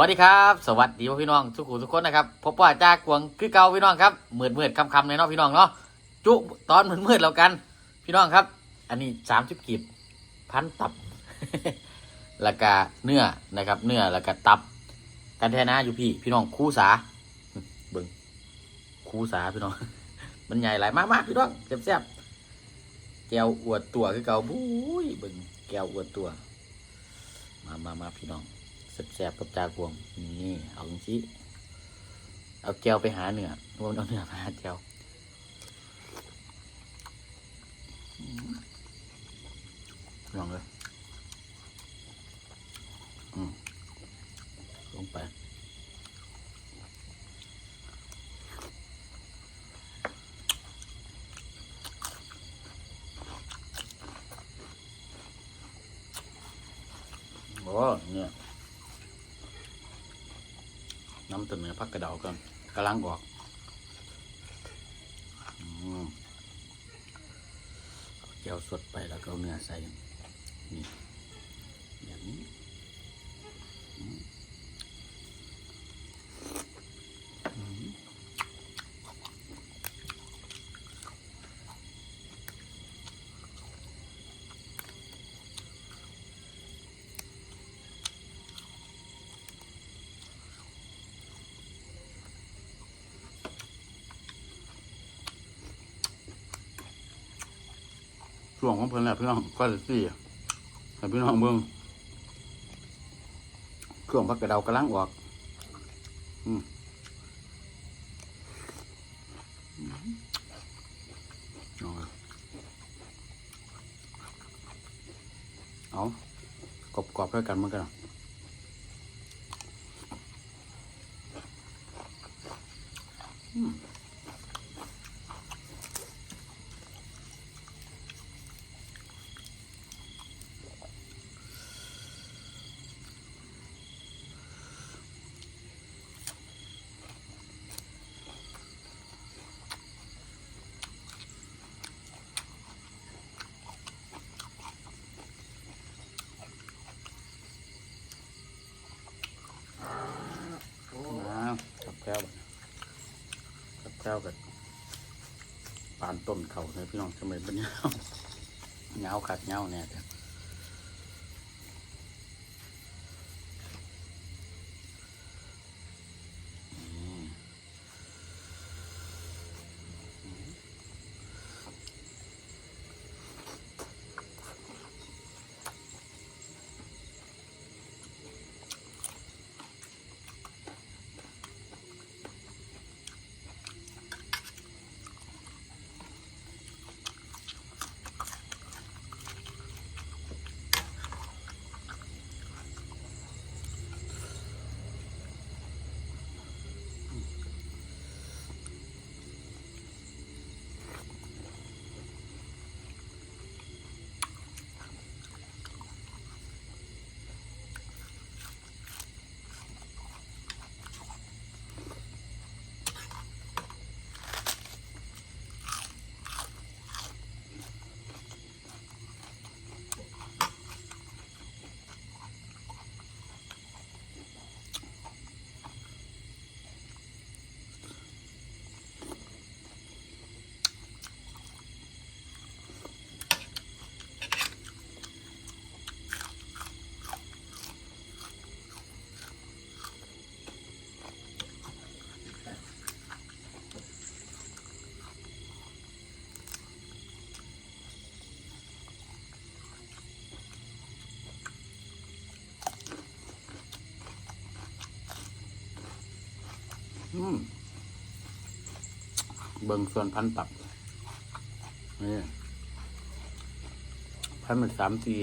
วัสดีครับ สวัสดีพี่น้องทุกคนทุกคนนะครับพบว่าจากกวงคือเก่าพี่น้องครับมืดมืดคำคำเลยเนาะพี่น้องเนาะจุตอนมืดมืดแล้วกัน พี่น้องครับ อันนี้สามสิบกีบพันตับแล้วก็เนื้อนะครับ เนื้อแล้วก็ตับ กันแท้นะอยู่พี่ พี่น้องคู่สาเบิ่งคู่สาพี่น้อง มันใหญ่หลายมากๆพี่น้องแซ่บๆแก้วอวดตัวคือเก่าบุ้ยเบิ่งแก้วอวดตัว มามามาพี่น้อง แสบๆกับจากวงนี่เอาจริงเอาแก้วไปหาเนื้อรวมเอาเนื้อมาหาแก้วลองเลยอืมลงไปโอ้เนี่ย น้ำตัวเนือพักกระเดากันกำลังออกอเจียวสดไปแล้วก็เอาเนื้อใส่นี่แบบนี้ ช่วงของเพิ่นแหละพี่น้องก็จะสี่ให้พี่น้องเบิ่งเครื่องพักกระเดากำลังออก อืมเอากรอบกรอบๆด้วยกันเหมือนกันอืม น้ำกับ แก้วกับแก้วกับปานต้นเขาเนี่ยพี่น้องทำไมเป็นเงาเงาขัดเงาเนี่ย เบิ่งส่วนพันตับนี่พันมันสามที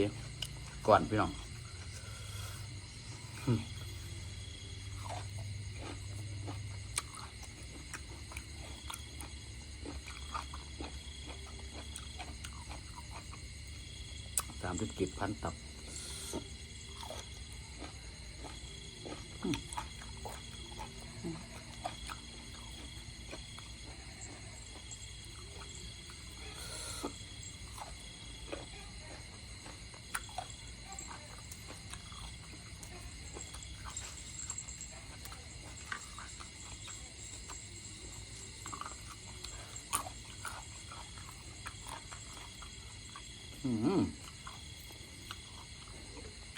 ก่อนพี่น้องสามสิบกิบพันตับ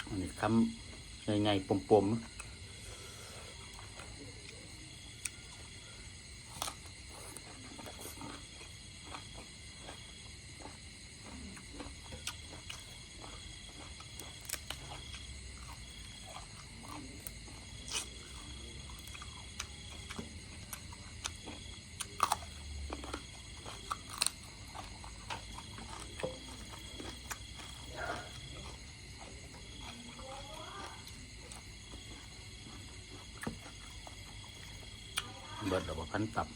อันนี้ คำง่ายๆปมๆ บิดหรือว่าพันตับ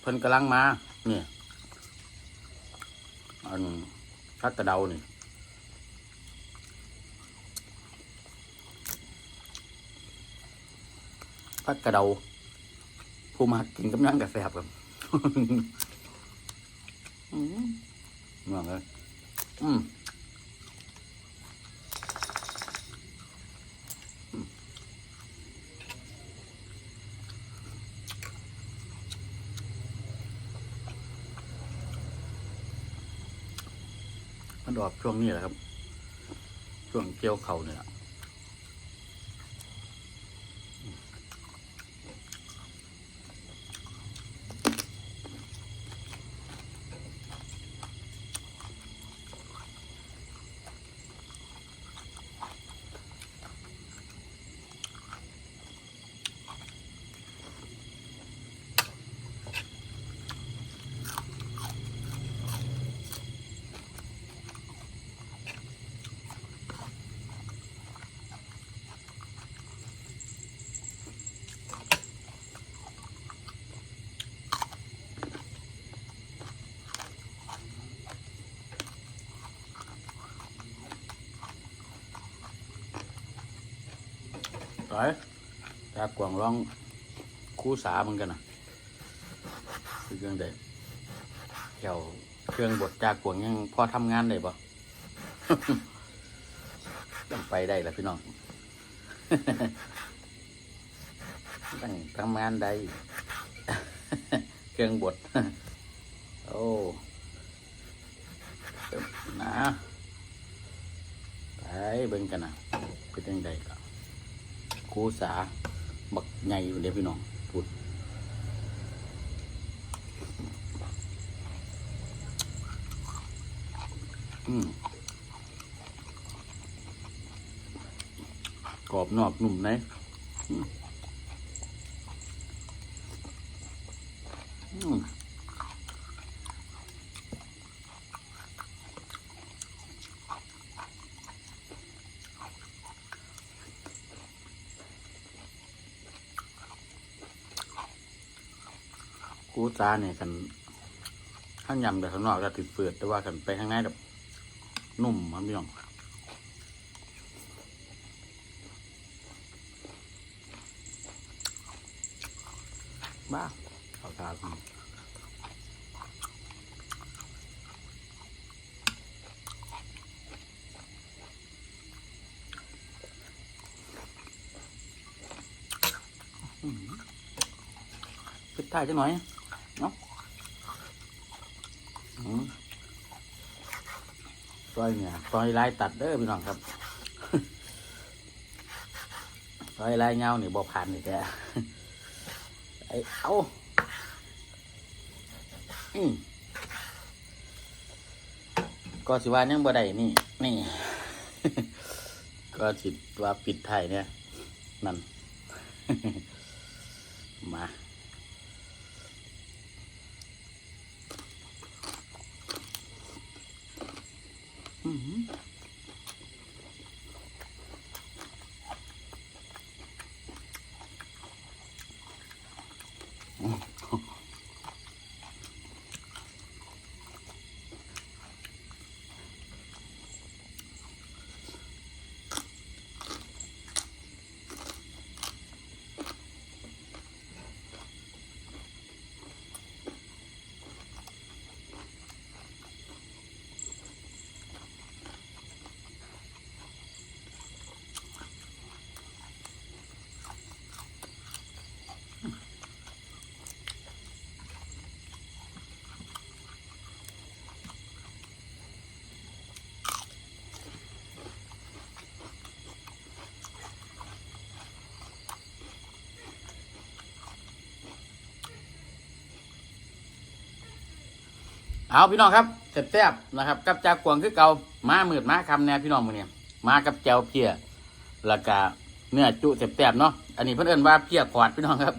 เพิ่นกำลังมา เนี่ยอันพักกระเดานี่พักกระเดา ผู้มากินกำลังกาแฟครับอืมว่าไงอืมอืมมันดอกช่วงนี้แหละครับ ช่วงเกี่ยวเขาเนี่ย ร้อยจากกวางร้องคู่สาเหมือนกันนะคือเครื่องเด็ดเกี่ยวเครื่องบดจากกวางยังพอทำงานได้ปะต้องไปได้ละพี่น้องต้องทำงานได้เครื่องบดโอ้นะไปเบิ่งกันนะเป็นยังไงก็ คูสา บักใหญ่อยู่เดี๋ยวพี่น้องพูดอืมกรอบนอกนุ่มในอืม อืมครูสาเนี่ยกันข้างยำแต่ข้างนอกจะติดเปื่อยแต่ว่ากันไปข้างในแบบนุ่มมันพี่น้องบ้าเขาทาคุณปิดท้ายจังหน่อยเนาะอืม ซอยเนี่ยซอยลายตัดเด้อพี่น้องครับซอยลายเงาเนี่ยบอผ่านเลยแกไอ้เอาอืมก็สิว่ายังบ่ได้นี่ นี่ ก็สิว่าปิดไทยเนี่ย นั่น มา อื้ เอาพี่น้องครับแซ่บๆนะครับ กับจากกวงคือเก่ามาหมืดมาคำแน่พี่น้องมือเนี่ยมากับแจวเพียแล้วก็เนื้อจุแซ่บๆเนาะอันนี้เพื่นเอินว่าเพียขวดพี่น้องครับ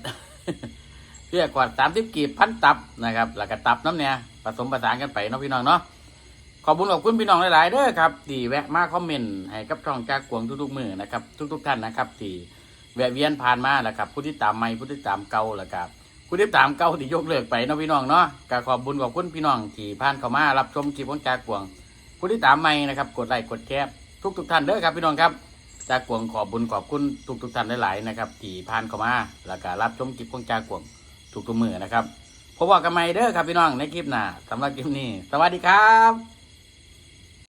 เพียขวดสามสิบกีบพันตับนะครับ แล้วก็ตับน้ำเนี่ยผสมประสานกันไปเนาะพี่น้องเนาะขอบคุณขอบคุณพี่น้องหลายๆเด้อครับที่แวะมาคอมเมนต์ให้กับช่องจากกวงทุกๆมือนะครับ ทุก ๆ ท่านนะครับที่แวะเวียนผ่านมาแล้วครับผู้ที่ตามใหม่ผู้ที่ตามเก่าแล้วครับ ผู้ที่ตามเก่าที่ยกเลิกไปเนาะพี่น้องเนาะก็ขอบบุญขอบคุณพี่น้องที่ผ่านเข้ามารับชมคลิปของจากกวางผู้ที่ตามใหม่นะครับ กดไลค์กดแชร์ทุกทุกท่านเด้อครับพี่น้องครับจากกวางขอบบุญขอบคุณทุกทุกท่านหลายๆนะครับที่ผ่านเข้ามาแล้วก็รับชมคลิปของจากกวางทุกทุกมือนะครับพบกันใหม่เด้อครับพี่น้องในคลิปหน้าสำหรับคลิปนี้ สวัสดีครับ